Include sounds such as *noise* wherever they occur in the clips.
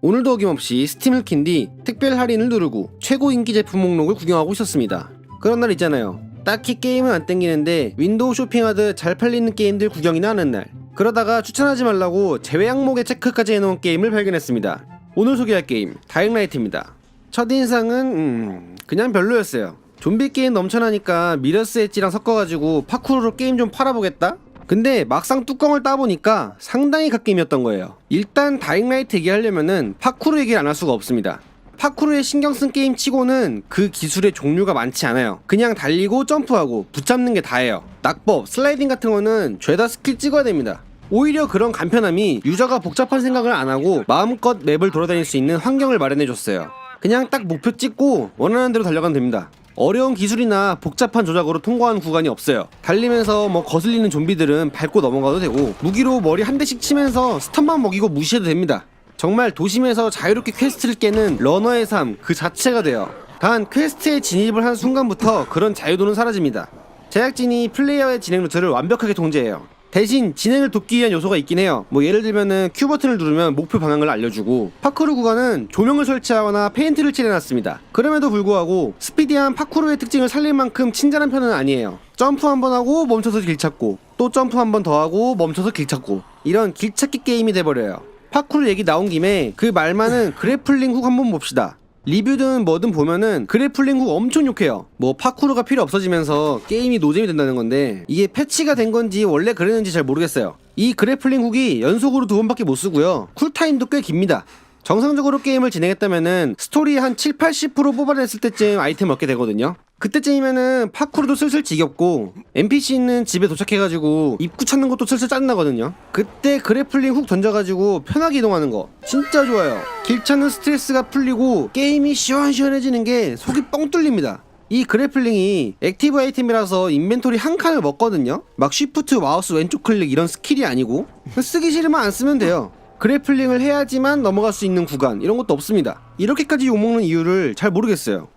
오늘도 어김없이 스팀을 킨 뒤 특별 할인을 누르고 최고 인기 제품 목록을 구경하고 있었습니다. 그런 날 있잖아요. 딱히 게임은 안 땡기는데 윈도우 쇼핑하듯 잘 팔리는 게임들 구경이나 하는 날. 그러다가 추천하지 말라고 제외 항목에 체크까지 해놓은 게임을 발견했습니다. 오늘 소개할 게임 다잉라이트입니다. 첫 인상은 음, 그냥 별로였어요. 좀비 게임 넘쳐나니까 미러스 엣지랑 섞어가지고 파쿠르로 게임 좀 팔아보겠다? 근데 막상 뚜껑을 따보니까 상당히 갓게임이었던 거예요. 일단 다잉라이트 얘기하려면은 파쿠르 얘기를 안 할 수가 없습니다. 파쿠르에 신경 쓴 게임 치고는 그 기술의 종류가 많지 않아요. 그냥 달리고 점프하고 붙잡는 게 다예요. 낙법, 슬라이딩 같은 거는 죄다 스킬 찍어야 됩니다. 오히려 그런 간편함이 유저가 복잡한 생각을 안 하고 마음껏 맵을 돌아다닐 수 있는 환경을 마련해 줬어요. 그냥 딱 목표 찍고 원하는 대로 달려가면 됩니다. 어려운 기술이나 복잡한 조작으로 통과하는 구간이 없어요. 달리면서 뭐 거슬리는 좀비들은 밟고 넘어가도 되고 무기로 머리 한 대씩 치면서 스턴만 먹이고 무시해도 됩니다. 정말 도심에서 자유롭게 퀘스트를 깨는 러너의 삶 그 자체가 돼요. 단 퀘스트에 진입을 한 순간부터 그런 자유도는 사라집니다. 제작진이 플레이어의 진행 루트를 완벽하게 통제해요. 대신 진행을 돕기 위한 요소가 있긴 해요. 뭐 예를 들면은 Q 버튼을 누르면 목표 방향을 알려주고 파쿠르 구간은 조명을 설치하거나 페인트를 칠해놨습니다. 그럼에도 불구하고 스피디한 파쿠르의 특징을 살릴 만큼 친절한 편은 아니에요. 점프 한 번 하고 멈춰서 길 찾고 또 점프 한 번 더 하고 멈춰서 길 찾고 이런 길 찾기 게임이 돼버려요. 파쿠르 얘기 나온 김에 그말 많은 *laughs* 그래플링 훅 한번 봅시다. 리뷰든 뭐든 보면은 그래플링 훅 엄청 욕해요. 뭐 파쿠르가 필요 없어지면서 게임이 노잼이 된다는 건데 이게 패치가 된 건지 원래 그랬는지 잘 모르겠어요. 이 그래플링 훅이 연속으로 두 번밖에 못 쓰고요. 쿨타임도 꽤 깁니다. 정상적으로 게임을 진행했다면은 스토리 한 7, 80% 뽑아냈을 때쯤 아이템 얻게 되거든요. 그때쯤이면은 파쿠르도 슬슬 지겹고 NPC는 집에 도착해가지고 입구 찾는 것도 슬슬 짜증나거든요. 그때 그래플링 훅 던져가지고 편하게 이동하는 거 진짜 좋아요. 길 찾는 스트레스가 풀리고 게임이 시원시원해지는 게 속이 뻥 뚫립니다. 이 그래플링이 액티브 아이템이라서 인벤토리 한 칸을 먹거든요. 막 쉬프트, 마우스 왼쪽 클릭 이런 스킬이 아니고 쓰기 싫으면 안 쓰면 돼요. 그래플링을 해야지만 넘어갈 수 있는 구간 이런 것도 없습니다. 이렇게까지 욕먹는 이유를 잘 모르겠어요.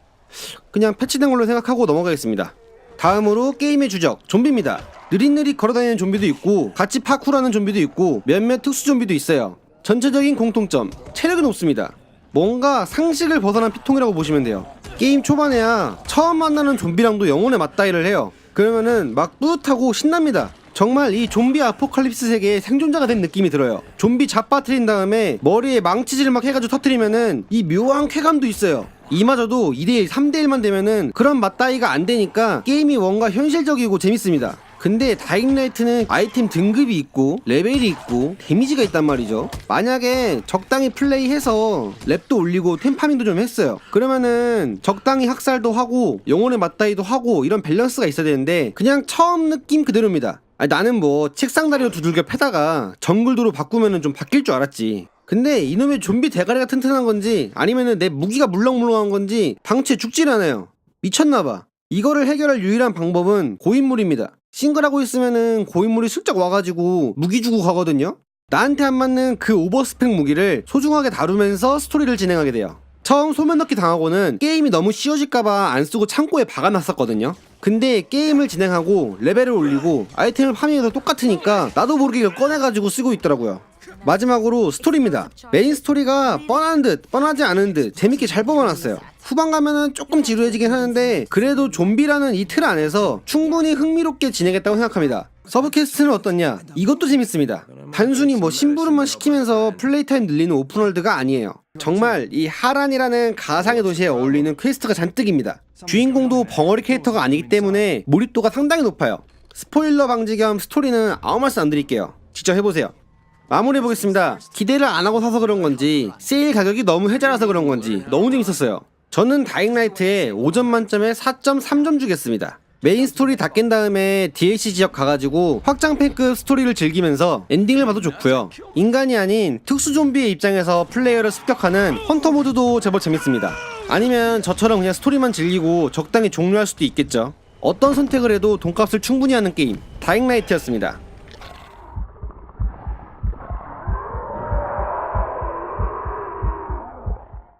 그냥 패치된 걸로 생각하고 넘어가겠습니다. 다음으로 게임의 주적 좀비입니다. 느릿느릿 걸어다니는 좀비도 있고 같이 파쿠라는 좀비도 있고 몇몇 특수 좀비도 있어요. 전체적인 공통점 체력이 높습니다. 뭔가 상식을 벗어난 피통이라고 보시면 돼요. 게임 초반에야 처음 만나는 좀비랑도 영혼의 맞다이를 해요. 그러면은 막 뿌듯하고 신납니다. 정말 이 좀비 아포칼립스 세계의 생존자가 된 느낌이 들어요. 좀비 잡아뜨린 다음에 머리에 망치질 막 해가지고 터트리면은 이 묘한 쾌감도 있어요. 이마저도 2대1, 3대1만 되면은 그런 맞다이가 안 되니까 게임이 뭔가 현실적이고 재밌습니다. 근데 다잉라이트는 아이템 등급이 있고 레벨이 있고 데미지가 있단 말이죠. 만약에 적당히 플레이해서 랩도 올리고 템파밍도 좀 했어요. 그러면은 적당히 학살도 하고 영혼의 맞다이도 하고 이런 밸런스가 있어야 되는데 그냥 처음 느낌 그대로입니다. 아니, 나는 뭐 책상 다리로 두들겨 패다가 정글도로 바꾸면은 좀 바뀔 줄 알았지. 근데 이놈의 좀비 대가리가 튼튼한 건지 아니면은 내 무기가 물렁물렁한 건지 방치에 죽질 않아요. 미쳤나봐. 이거를 해결할 유일한 방법은 고인물입니다. 싱글하고 있으면은 고인물이 슬쩍 와가지고 무기 주고 가거든요. 나한테 안 맞는 그 오버스펙 무기를 소중하게 다루면서 스토리를 진행하게 돼요. 처음 소면 넣기 당하고는 게임이 너무 쉬워질까봐 안 쓰고 창고에 박아놨었거든요. 근데 게임을 진행하고 레벨을 올리고 아이템을 파밍해도 똑같으니까 나도 모르게 이걸 꺼내가지고 쓰고 있더라고요. 마지막으로 스토리입니다. 메인 스토리가 뻔한 듯 뻔하지 않은 듯 재밌게 잘 뽑아놨어요. 후반 가면은 조금 지루해지긴 하는데 그래도 좀비라는 이 틀 안에서 충분히 흥미롭게 진행했다고 생각합니다. 서브 퀘스트는 어떻냐? 이것도 재밌습니다. 단순히 뭐 심부름만 시키면서 플레이 타임 늘리는 오픈월드가 아니에요. 정말 이 하란이라는 가상의 도시에 어울리는 퀘스트가 잔뜩입니다. 주인공도 벙어리 캐릭터가 아니기 때문에 몰입도가 상당히 높아요. 스포일러 방지 겸 스토리는 아무 말씀 안 드릴게요. 직접 해보세요. 마무리해 보겠습니다. 기대를 안 하고 사서 그런 건지 세일 가격이 너무 해자라서 그런 건지 너무 재밌었어요. 저는 다잉라이트에 5점 만점에 4.3점 주겠습니다. 메인 스토리 다 깬 다음에 DLC 지역 가가지고 확장팩급 스토리를 즐기면서 엔딩을 봐도 좋고요. 인간이 아닌 특수 좀비의 입장에서 플레이어를 습격하는 헌터 모드도 제법 재밌습니다. 아니면 저처럼 그냥 스토리만 즐기고 적당히 종료할 수도 있겠죠. 어떤 선택을 해도 돈값을 충분히 하는 게임 다잉라이트였습니다.